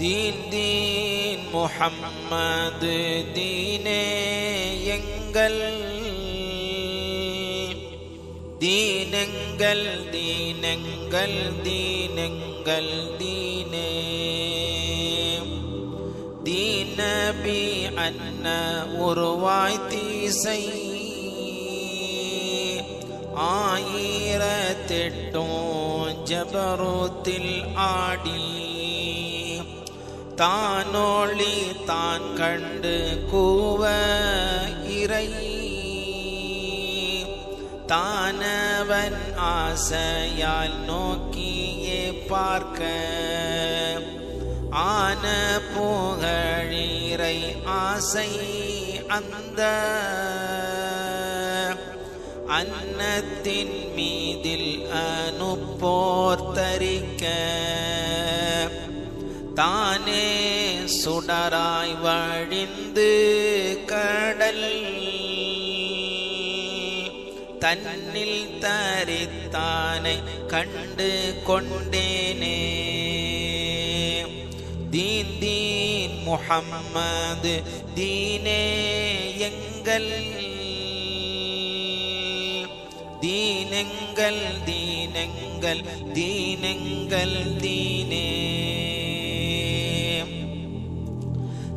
தீன் தீன் முஹம்மது தீனே எங்கள் தீனெங்கள் தீனெங்கள் தீனெங்கள் தீனே தீனபி அன்ன உருவாய் தீசை ஆயிரத்தெட்டும் ஜபருத்தில் ஆடி தானொளி தான் கண்டு கூவ இறை. தானவன் ஆசையால் நோக்கியே பார்க்க. ஆன புகழிரை ஆசை அந்த. அன்னத்தின் மீதில் அனுப்போர் தரிக்க. தானே சுடராய் வழிந்து கடல் தன்னில் தரித்தானை கண்டு கொண்டேனே. தீன் தீன் முகம்மது தீனே எங்கள். தீனங்கள் தீனங்கள் தீனங்கள் தீனே.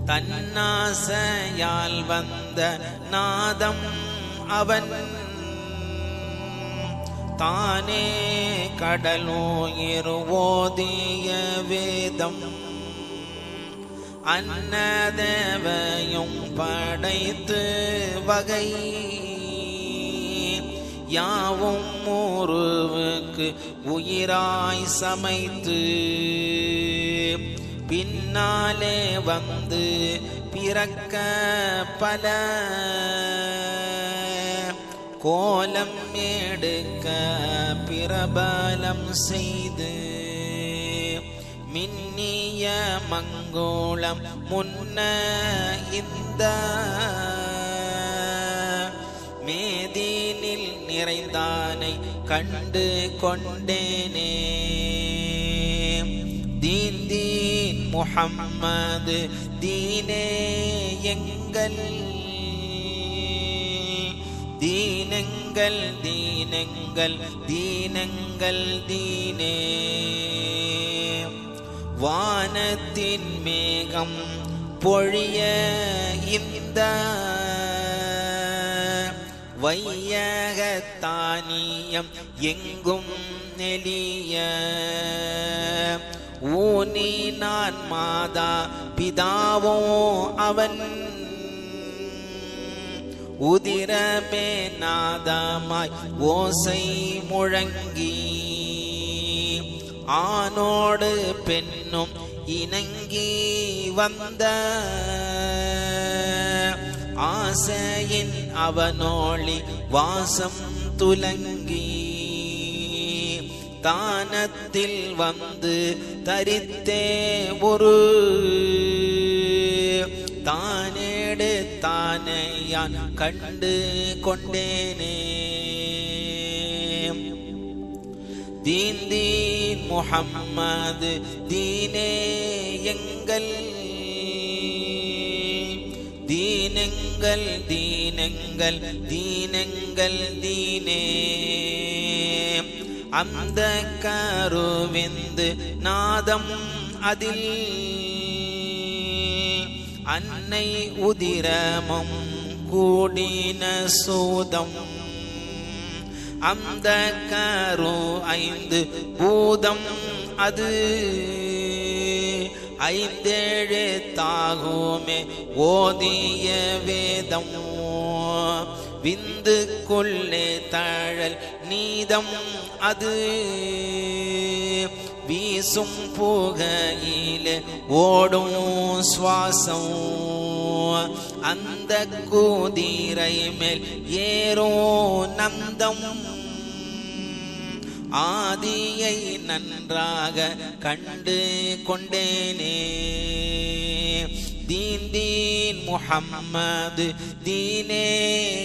தன்னாசையால் வந்த நாதம் அவன். தானே கடலோயிருவோதிய வேதம். அன்னதேவையும் படைத்து வகை. யாவும் உருவுக்கு உயிராய் சமைத்து. பின்னாலே வந்து பிறக்க பல கோலம் எடுக்க பிரபலம் செய்து மின்னிய மங்கோளம் முன்ன இந்த மேதீனில் நிறைந்தானை கண்டு கொண்டேனே. முஹம்மது தீனே எங்கள் தீனங்கள் தீனங்கள் தீனங்கள் தீனே. வானத்தின் மேகம் பொழிய இந்த வையகத்தானியம் எங்கும் நெளிய நான் மாதா பிதாவோ அவன். உதிரமே நாதமாய் ஓசை முழங்கி ஆணோடு பெண்ணும் இணங்கி வந்த. ஆசையின் அவனோழி வாசம் துலங்கி தானத்தில் வந்து தரித்தே ஒரு தானேடு தானையான் கண்டு கொண்டேனே. தீன் தீன் முஹம்மது தீனே எங்கள். தீனங்கள் தீனங்கள் தீனங்கள் தீனே. அந்த கருவிந்து நாதம் அதில். அன்னை உதிரமும் கூடின சூதம். அந்த கரு ஐந்து பூதம் அது. ஐந்தேழு தாகுமே ஓதிய வேதம். விந்துக்குள்ளே தழல் நீதம் அது வீசும் புகையில் ஓடும் சுவாசம். அந்த குதிரை மேல் ஏறோ நந்தம். ஆதியை நன்றாக கண்டு கொண்டேனே. தீன் தீன் முஹம்மது தீனே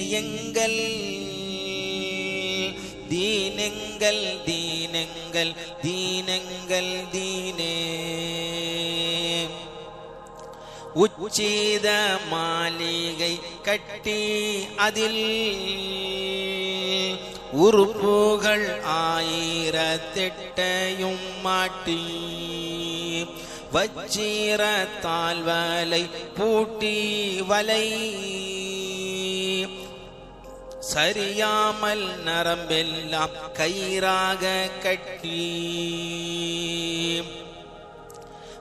எங்கள் தீனெங்கள் தீனெங்கள் தீனெங்கள் தீனே. உச்சித மாளிகை கட்டி அதில் உறுப்புகள் ஆயிரத்தெட்டையும் மாட்டி வச்சிரத்தால் வலை பூட்டி வலை சரியாமல் நரம்பெல்லாம் கயிறாக கட்டி.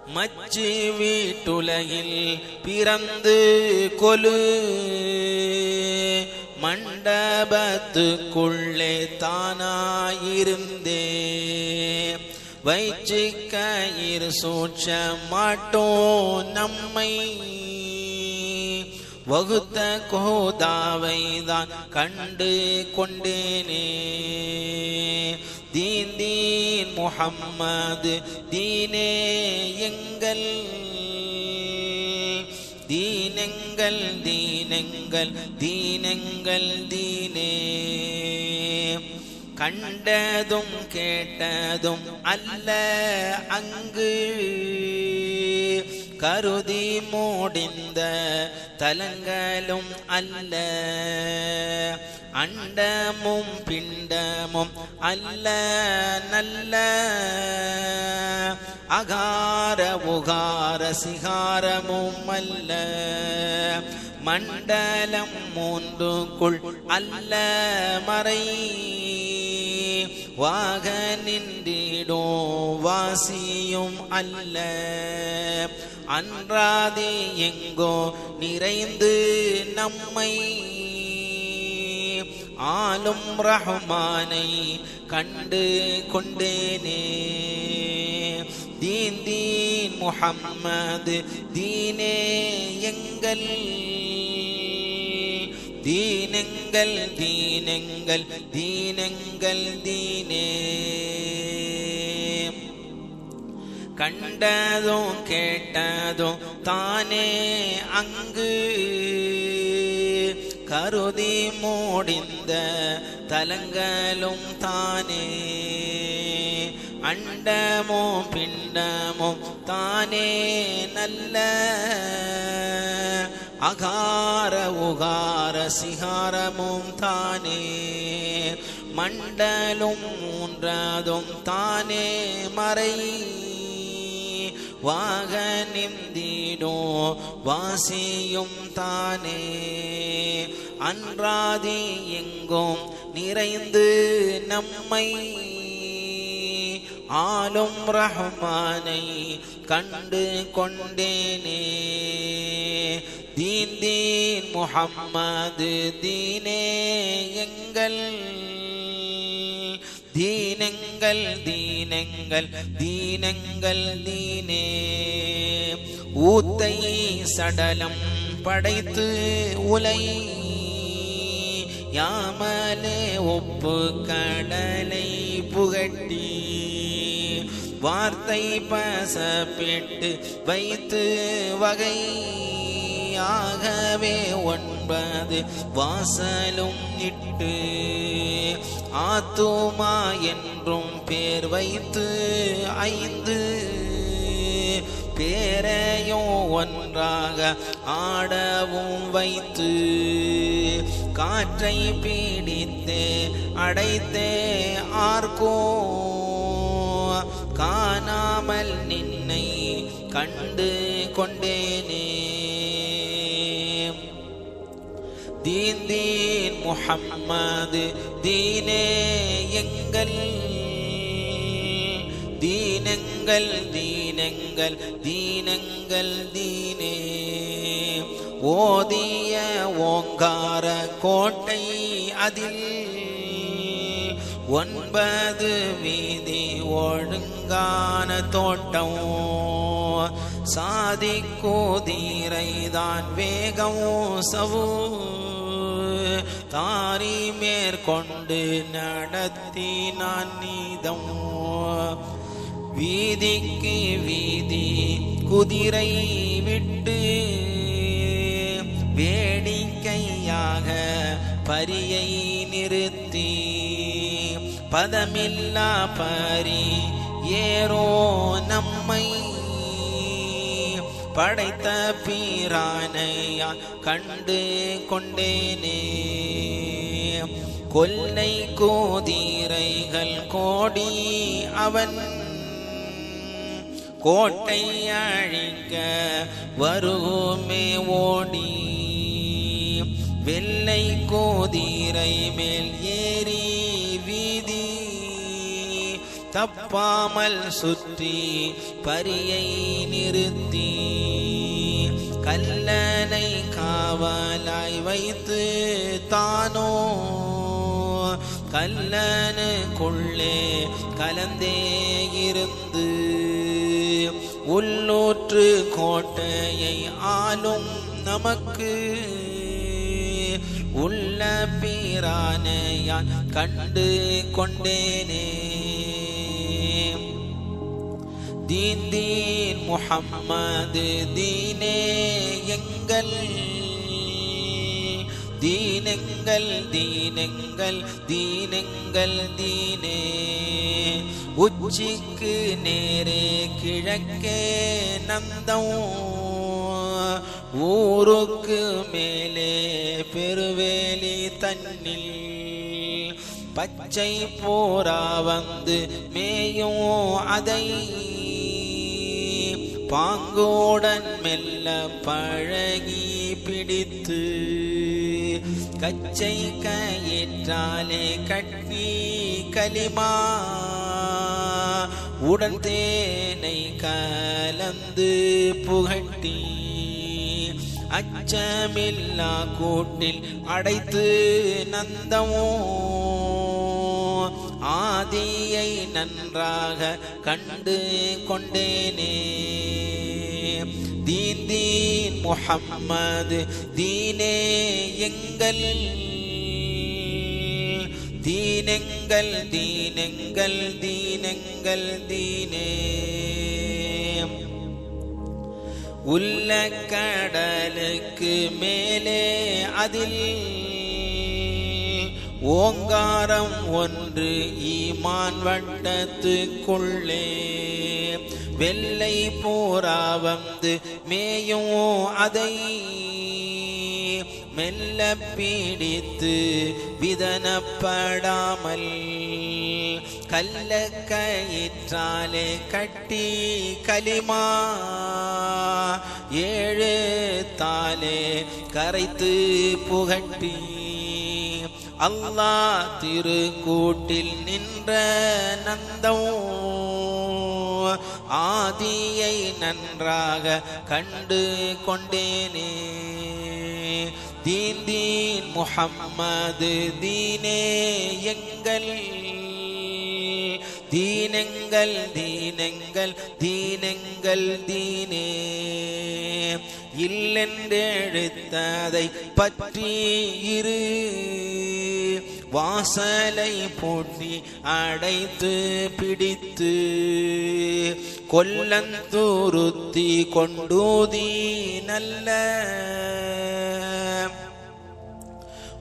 மச்சு வீட்டுலகில் பிறந்து கொலு. மண்டபத்துக்குள்ளே தானாயிருந்தே. வைச்சு கயிறு சூட்ச மாட்டோம் நம்மை. வகுத்த கோதாவை தான் கண்டு கொண்டேனே. தீன் தீன் முகம்மது தீனே எங்கள். தீனங்கள் தீனங்கள் தீனங்கள் தீனே. கண்டதும் கேட்டதும் அல்ல அங்கு. கருதி மூடிந்த தலங்களும் அல்ல. அண்டமும் பிண்டமும் அல்ல நல்ல. அகார உகார சிகாரமும் அல்ல. மண்டலம் மூன்றுக்குள் அல்ல மறை. வாக நின்றிடோ வாசியும் அல்ல. அன்றாதே எங்கோ நிறைந்து நம்மை ஆளும் ரஹ்மானை கண்டு கொண்டேனே. தீன் தீன் முஹம்மது தீனே எங்கள். தீனங்கள் தீனங்கள் தீனங்கள் தீனே. கண்டதும் கேட்டதும் தானே அங்கு. கருதி மூடிந்த தலங்களும் தானே. அண்டமோ பிண்டமோ தானே நல்ல. அகார உகார சிகாரமும் தானே. மண்டலும் மூன்றதும் தானே மறை. வாக நிம்திடோ வாசியும் தானே அன்றாதி எங்கும் நிறைந்து நம்மை ஆளும் ரஹ்மானை கண்டு கொண்டேனே தீன் தீன் முஹம்மது தீனே எங்கள் தீனங்கள் தீனங்கள் தீனங்கள் தீனே. ஊத்தை சடலம் படைத்து உலை. யாமலே ஒப்பு கடலை புகட்டி. வார்த்தை பசப்பிட்டு வைத்து வகை. ஆகவே ஒன்பது வாசலும் இட்டு ஆத்துமா என்றும் பேர் வைத்து ஐந்து பேரையோ ஒன்றாக ஆடவும் வைத்து காற்றை பீடித்தே அடைத்தே ஆர்கோ காணாமல் நின்னை கண்டு கொண்டேனே. தீன் தீன் முஹம்மது தீனே எங்கள் தீனங்கள் தீனங்கள் தீனங்கள் தீனே. ஓதிய ஓங்கார கோட்டை அதில் ஒன்பது வீதி ஒழுங்கான தோட்டம். சாதி கோதீரைதான் வேகம் சவு தாரி மேற்கொண்டு நடத்தி நான் நீதம். வீதிக்கு வீதி குதிரை விட்டு வேடிக்கையாக பரியை நிறுத்தி பதமில்லா பரி ஏறோ நம்மை. படைத்த பீரானையா கண்டு கொண்டேனே. கொல்லை கோதீரைகள் கோடி அவன். கோட்டை அழிக்க வருமே ஓடி. வெள்ளை கோதீரை மேல் ஏறி தப்பாமல் சுற்றி பரியை நிறுத்தி கல்லனை காவலாய் வைத்து தானோ? கல்லனுக்குள்ளே கலந்தே இருந்து உள்ளூற்று கோட்டையை ஆளும் நமக்கு உள்ள பீரானையான் கண்டு கொண்டேனே. தீன் தீன் முஹம்மது தீனே எங்கள். தீனங்கள் தீனங்கள் தீனங்கள் தீனே. உச்சிக்கு நேரே கிழக்கே நந்தம். ஊருக்கு மேலே பெருவேலி தன்னில். பச்சை போரா வந்து மேயும் அதை. பாங்கோடன் மெல்ல பழகி பிடித்து கச்சை கயிற்றாலே கட்டி கலிமா உடன் தேனை கலந்து புகட்டி அச்சமில்லா கூட்டில் அடைத்து நந்தமோ ஆதியை நன்றாக கண்டு கொண்டேனே. தீன் தீன் முஹம்மது தீனே எங்கள். தீனெங்கள் தீனெங்கள் தீனெங்கள் தீனே. உள்ள கடலுக்கு மேலே அதில் ஓங்காரம் ஒன்று ஈமான் வட்டத்துக்குள்ளே. வெள்ளை போரா வந்து மேயும் அதை. மெல்ல பீடித்து விதனப்படாமல். கல்ல கயிற்றாலே கட்டி கலிமா ஏழு தாலே கரைத்து புகட்டி. அல்லா திருக்கூட்டில் நின்ற நந்தம் ஆதியை நன்றாக கண்டு கொண்டேனே. தீன் தீன் முஹம்மது தீனே எங்கள். தீனங்கள் தீனங்கள் தீனங்கள் தீனே. இல்லென்றெழுத்ததை பற்றி இரு. வாசலை போட்டி அடைத்து பிடித்து கொல்லந்தூருத்தி கொண்டூதி நல்ல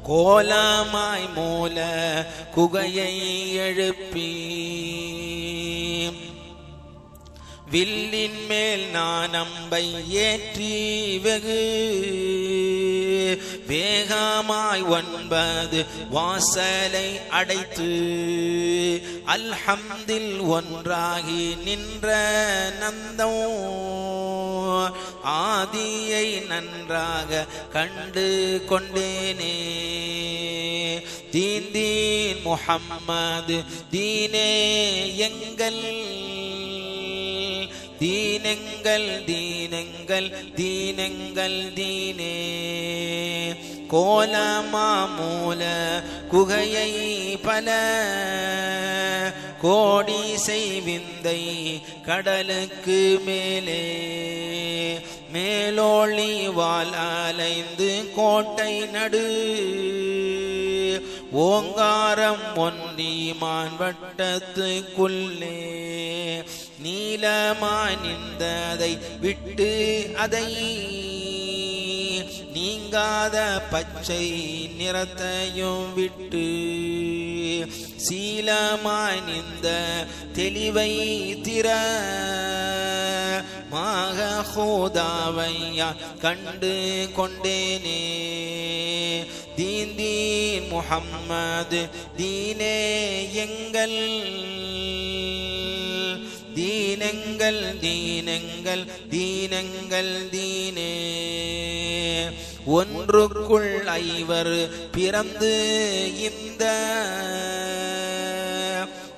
கோலமாய் மூல குகையை எழுப்பி வில்லின் மேல் நான் அம்பை ஏற்றி வெகு வேகமாய் ஒன்பது வாசலை அடைத்து அல்ஹம்தில் ஒன்றாகி நின்ற நந்தம் ஆதியை நன்றாக கண்டு கொண்டேனே. தீன் தீன் முஹம்மது தீனே எங்கள் தீனெங்கள் தீனெங்கள் தீனெங்கள் தீனே. கோலமாமூல குகையை பல. கோடி செய்விந்தை கடலுக்கு மேலே. மேலோழி வால் அலைந்து கோட்டை நடு. ஓங்காரம் ஒன்றிமான் வட்டத்துக்குள்ளே. நீலமாய் நின்றதை விட்டு அதை நீங்காத பச்சை நிறத்தையும் விட்டு சீலமாய் நின்ற தெளிவை திற மாக ஹூதாவையா கண்டு கொண்டேனே. தீன் தீன் முஹம்மது தீனே எங்கள் தீனங்கள் தீனங்கள் தீனங்கள் தீனே. ஒன்றுக்குள் ஐவர் பிறந்து இந்த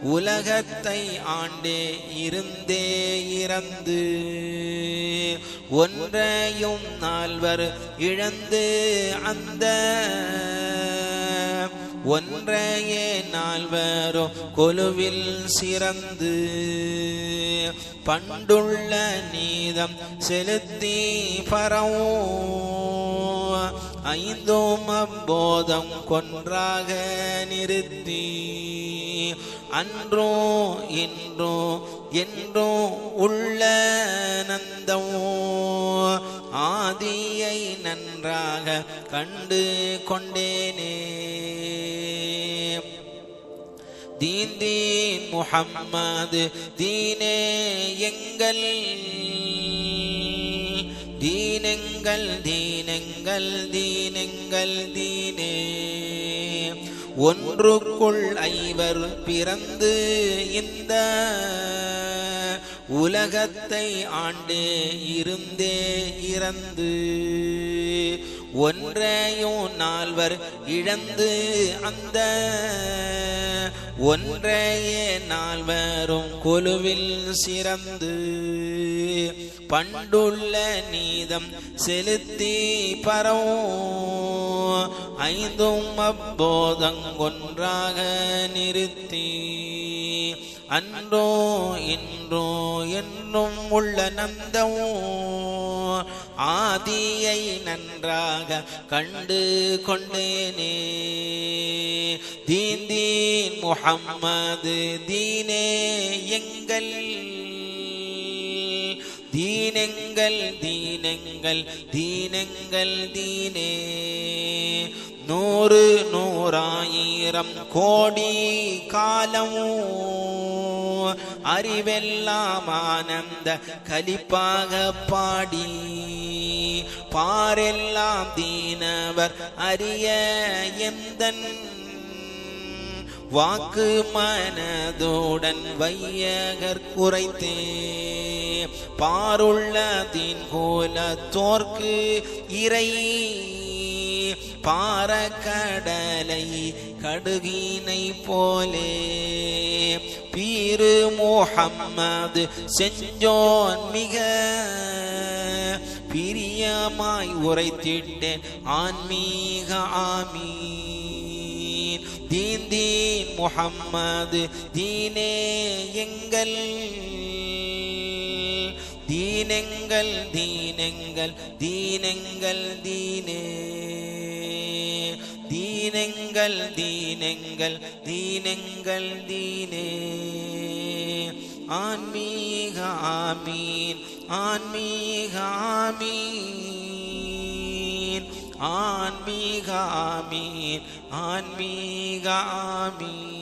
உலகத்தை ஆண்டே இருந்தே இறந்து ஒன்றையும் நால்வர் இழந்து அந்த ஒன்றையே நால்வரோ கொலுவில் சிறந்து. பண்டுள்ள நீதம் செலுத்தி பரவோ ஐந்தோம் அப்போதம் கொன்றாக நிறுத்தி. அன்றோ இன்றோ என்றோ உள்ள நந்தம் ஆதியை நன்றாக கண்டு கொண்டேனே. தீன் தீன் முஹம்மது தீனே எங்கள். தீனங்கள் தீனங்கள் தீனங்கள் தீனே. ஒன்றுக்குள் ஐவர் பிறந்து இந்த உலகத்தை ஆண்டே இருந்தே இறந்து. ஒன்றையும் நால்வர் இழந்து அந்த ஒன்றையே நால்வரும் கொலுவில் சிறந்து. பண்டுள்ள நீதம் செலுத்தி பரவும். ஐந்தும் அப்போதங்கொன்றாக நிறுத்தி. அன்றோ இன்றோ என்றும் உள்ள நந்தமோ ஆதியை நன்றாக கண்டு கொண்டேனே. தீன் தீன் முஹம்மது தீனே எங்கள். தீனங்கள் தீனங்கள் தீனங்கள் தீனே. நூறு நூறாயிரம் கோடி காலம். அறிவெல்லாம் ஆனந்த கலிப்பாக பாடி பாரெல்லாம் தீனவர் அறிய எந்த வாக்கு மனதுடன் வையகர் குறைத்தே. பாருள்ள தீன் கோல தோர்க்கு இறை பாறக்கடலை கடுகினை போலே. பீரு முகம்மது செஞ்சோன் மிக. பிரியமாய் உரைத்திட்டேன் ஆன்மீக ஆமீன். தீன் தீன் முஹம்மது தீனே எங்கள். தீனெங்கள் தீனெங்கள் தீனெங்கள் தீனே. தீனெங்கள் தீனெங்கள் தீனெங்கள் தீனே. ஆன்மீக ஆமீன் ஆன்மீக ஆமீன் ஆன்மீக ஆமீன் ஆன்மீக ஆமீன்.